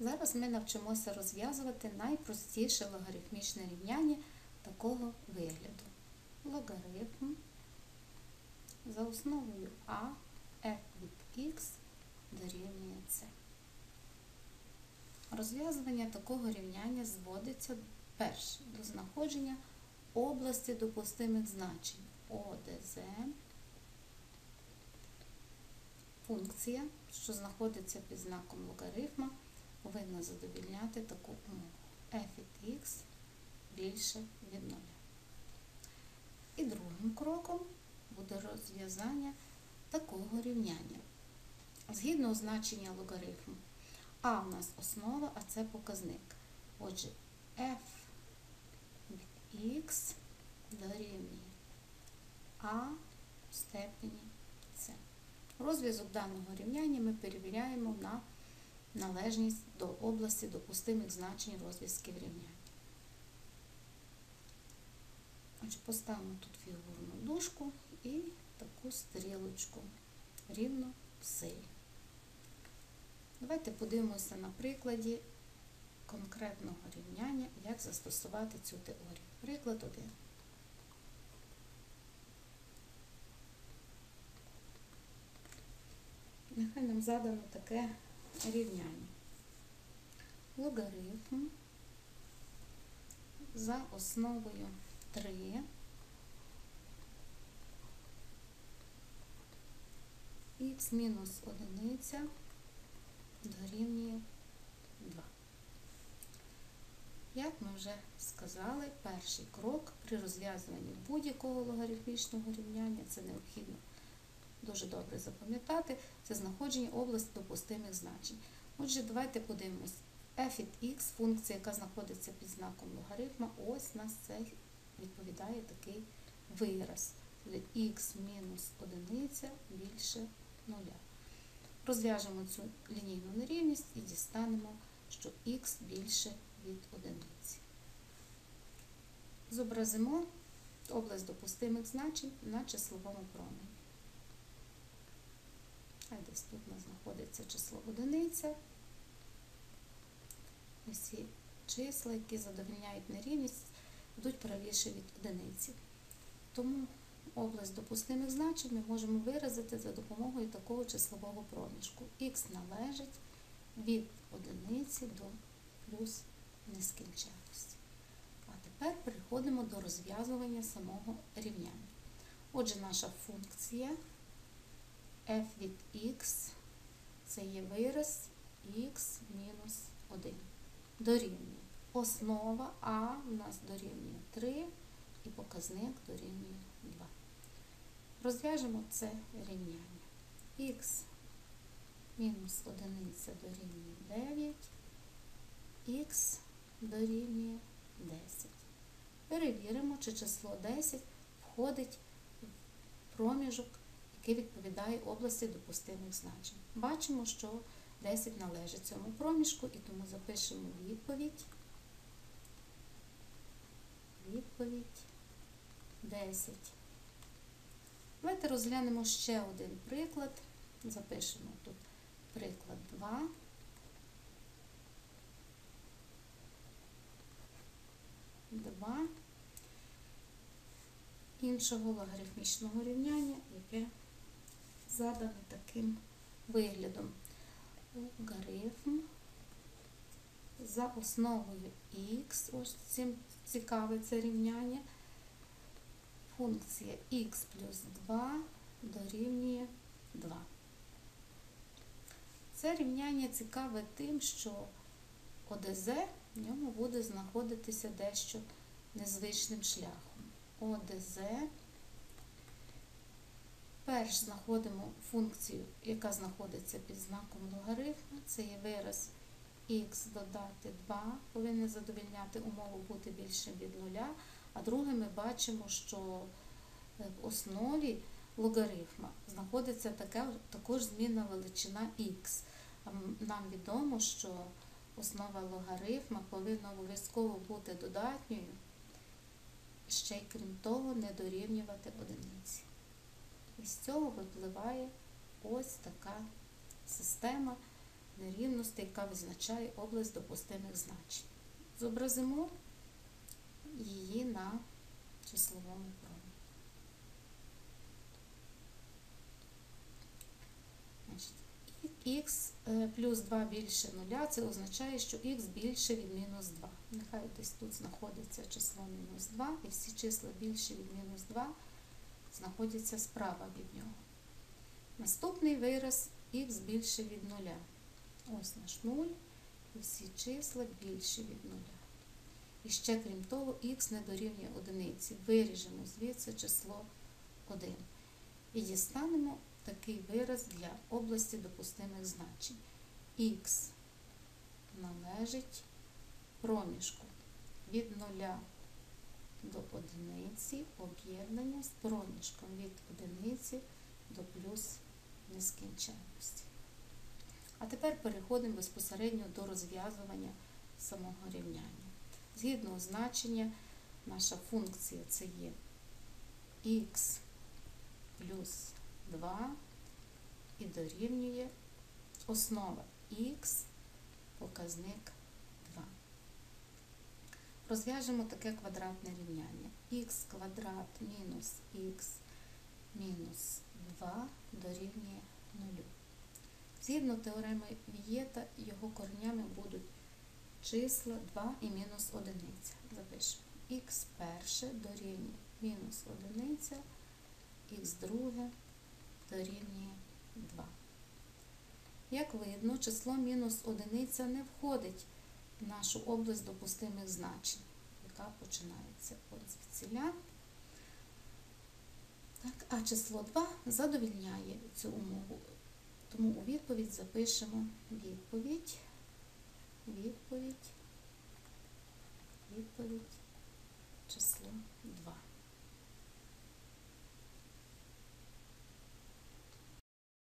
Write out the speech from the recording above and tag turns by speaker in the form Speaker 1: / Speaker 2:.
Speaker 1: Зараз ми навчимося розв'язувати найпростіше логарифмічне рівняння такого вигляду. Логарифм за основою А f від х дорівнює c. Розв'язування такого рівняння зводиться перше до знаходження області допустимих значень ОДЗ, функція, що знаходиться під знаком логарифма, повинна задовільняти таку умову f від x більше від 0. І другим кроком буде розв'язання такого рівняння. Згідно значення логарифму, а у нас основа, а це показник. Отже, f від x дорівнює а в степені c. Розв'язок даного рівняння ми перевіряємо на належність до області допустимих значень розв'язків. Отже, поставимо тут фігурну дужку і таку стрілочку рівно в. Давайте подивимося на прикладі конкретного рівняння, як застосувати цю теорію. Приклад 1. Нехай нам задано таке рівняння. Логарифм за основою 3 х мінус одиниця дорівнює 2. Як ми вже сказали, перший крок при розв'язуванні будь-якого логарифмічного рівняння це необхідно дуже добре запам'ятати, це знаходження області допустимих значень. Отже, давайте подивимось. f від x, функція, яка знаходиться під знаком логарифма, ось нас це відповідає такий вираз. X мінус одиниця більше нуля. Розв'яжемо цю лінійну нерівність і дістанемо, що х більше від одиниці. Зобразимо область допустимих значень на числовому промені. А десь тут у нас знаходиться число одиниця. Усі числа, які задовільняють нерівність, будуть правіше від одиниці. Тому область допустимих значень ми можемо виразити за допомогою такого числового проміжку. Х належить від одиниці до плюс нескінченності. А тепер переходимо до розв'язування самого рівняння. Отже, наша функція f від x це є вираз x мінус 1. Дорівнює. Основа А у нас дорівнює 3 і показник дорівнює 2. Розв'яжемо це рівняння. х мінус 1 дорівнює 9, х дорівнює 10. Перевіримо, чи число 10 входить в проміжок, який відповідає області допустимих значень. Бачимо, що 10 належить цьому проміжку, і тому запишемо відповідь. Відповідь 10. Давайте розглянемо ще один приклад. Запишемо тут приклад 2. Два іншого логарифмічного рівняння, яке задане таким виглядом. Логарифм за основою х, ось цим цікаве це рівняння, функція х плюс 2 дорівнює 2. Це рівняння цікаве тим, що ОДЗ в ньому буде знаходитися дещо незвичним шляхом. ОДЗ. Перш знаходимо функцію, яка знаходиться під знаком логарифму. Це є вираз х додати 2, повинен задовільняти умову бути більшим від нуля. А друге, ми бачимо, що в основі логарифма знаходиться така, також змінна величина х. Нам відомо, що основа логарифма повинна обов'язково бути додатньою, ще й крім того, не дорівнювати одиниці. І з цього випливає ось така система нерівностей, яка визначає область допустимих значень. Зобразимо її на числовому промі. Х плюс 2 більше 0, це означає, що х більше від мінус 2. Нехай десь тут знаходиться число мінус 2, і всі числа більше від мінус 2 знаходяться справа від нього. Наступний вираз х більше від 0. Ось наш 0, і всі числа більше від 0. І ще, крім того, х не дорівнює одиниці. Виріжемо звідси число 1. І дістанемо такий вираз для області допустимих значень. Х належить проміжку від 0 до одиниці об'єднання з проміжком від одиниці до плюс нескінченності. А тепер переходимо безпосередньо до розв'язування самого рівняння. Згідно значення, наша функція це є х плюс 2 і дорівнює основа х, показник 2. Розв'яжемо таке квадратне рівняння. х квадрат мінус х мінус 2 дорівнює 0. Згідно теореми Вієта, його коренями будуть числа 2 і мінус 1. Запишемо. х перше дорівнює мінус 1, х друге дорівнює 2. Як видно, число мінус 1 не входить нашу область допустимих значень, яка починається от звідсіля. Так, а число 2 задовільняє цю умову. Тому у відповідь запишемо відповідь, відповідь, відповідь, число 2.